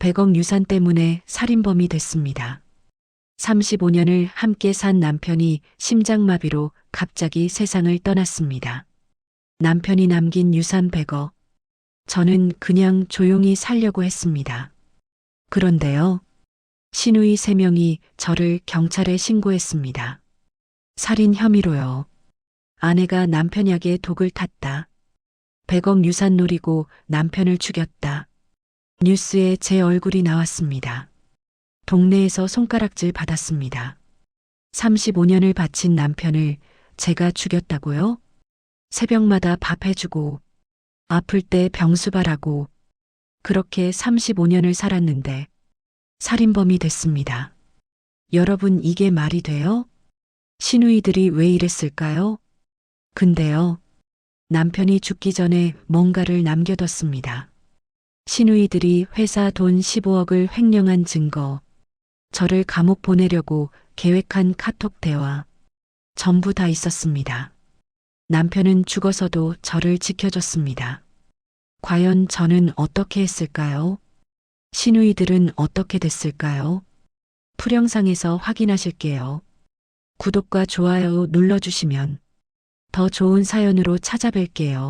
100억 유산 때문에 살인범이 됐습니다. 35년을 함께 산 남편이 심장마비로 갑자기 세상을 떠났습니다. 남편이 남긴 유산 100억. 저는 그냥 조용히 살려고 했습니다. 그런데요. 신우이 3명이 저를 경찰에 신고했습니다. 살인 혐의로요. 아내가 남편 약에 독을 탔다. 100억 유산 노리고 남편을 죽였다. 뉴스에 제 얼굴이 나왔습니다. 동네에서 손가락질 받았습니다. 35년을 바친 남편을 제가 죽였다고요? 새벽마다 밥 해주고, 아플 때 병수발하고, 그렇게 35년을 살았는데, 살인범이 됐습니다. 여러분, 이게 말이 돼요? 신우이들이 왜 이랬을까요? 근데요, 남편이 죽기 전에 뭔가를 남겨뒀습니다. 신우이들이 회사 돈 15억을 횡령한 증거, 저를 감옥 보내려고 계획한 카톡 대화, 전부 다 있었습니다. 남편은 죽어서도 저를 지켜줬습니다. 과연 저는 어떻게 했을까요? 신우이들은 어떻게 됐을까요? 풀영상에서 확인하실게요. 구독과 좋아요 눌러주시면 더 좋은 사연으로 찾아뵐게요.